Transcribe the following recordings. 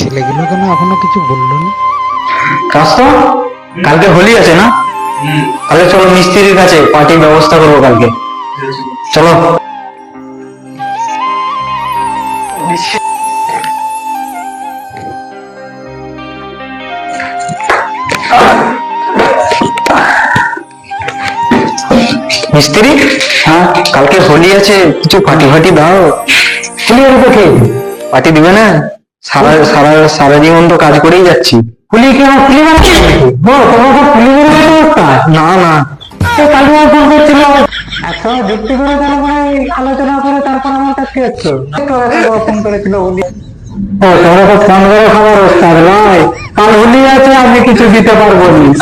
ছেলেগুলো কেন? এখনও কিছু বলল না। কালকে আছে না? তাহলে চলো মিস্ত্রির কাছে পার্টির ব্যবস্থা করব কালকে। চলো। মিস্ত্রি? হ্যাঁ কালকে হোলি আছে, কিছু পার্টি ফাটি দাও। হোলি আর পার্টি দিবে না? সারা সারা সারা জীবন তো কাজ করেই যাচ্ছি। পুলি কি আমার পুলি বানাতে তোমার তো পুলি না না। কালকে আমার ফোন করছিল। একসঙ্গে যুক্তি করে তারপরে আলোচনা করে তারপর আমার কাছে যাচ্ছ ফোন করেছিল বলি। ও তোমরা তো ফোন করে খাবার ওস্তাদ নয় কাল হোলি আছে আমি কিছু দিতে পারব না।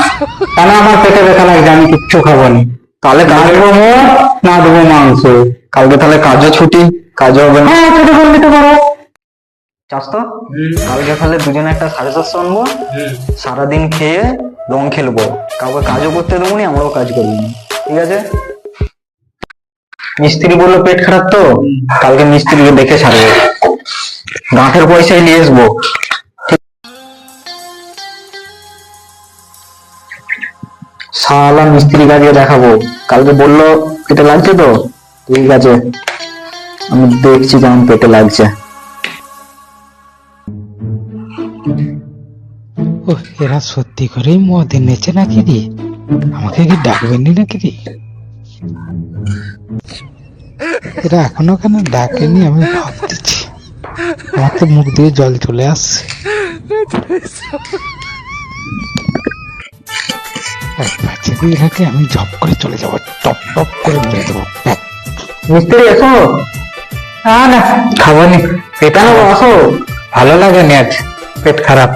তাহলে আমার পেটে ব্যথা লাগছে আমি কিচ্ছু খাব না। তাহলে কাটবো মোট না দেবো মাংস। কালকে তাহলে কাজও ছুটি কাজও হবে না। হ্যাঁ ছুটি করে দিতে পারো। চাস তো? কালকে তাহলে দুজনে একটা সাড়ে সাতশো আনব। সারাদিন খেয়ে রং খেলব। কাউকে কাজও করতে দেবো নি আমরাও কাজ করব। ঠিক আছে? মিস্ত্রি বলল পেট খারাপ তো? কালকে মিস্ত্রিকে দেখে ছাড়বো। গাঁটের পয়সায় নিয়ে আসব। শালা মিস্ত্রি কাজে দেখাবো। কালকে বলল পেটে লাগছে তো? ঠিক আছে। আমি দেখছি কেমন পেটে লাগছে। ও এরা সত্যি করেই মদ এনেছে নাকি রে? আমাকে কি ডাকবেনি নাকি রে? এরা এখনও কেন ডাকেনি? আমি ভাবতেছি। আমার তো মুখ দিয়ে জল চলে আসছে। আমি ঝপ করে চলে যাব? টপ টপ করে মেরে দেবো। মিস্ত্রি এসো। না না। খাব নি পেটা নেব আসো। ভালো লাগে নি আজ। পেট খারাপ।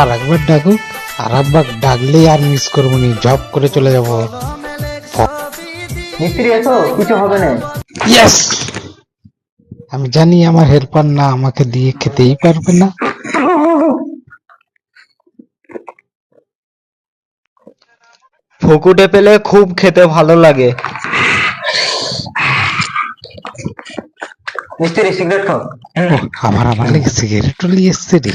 আর একবার ডাকুক আর একবার ডাকলেই আর মিস করব নি ঝপ করে চলে যাব। মিস্ত্রি এসো কিছু হবে না। ইয়েস আমি জানি আমার হেল্পার না আমাকে দিয়ে খেতেই পারবে না। ফুকুটে পেলে খুব খেতে ভালো লাগে। মিস্ত্রি সিগারেট খাও। আমার আমার লেগে সিগারেট লিয়ে এসছে রে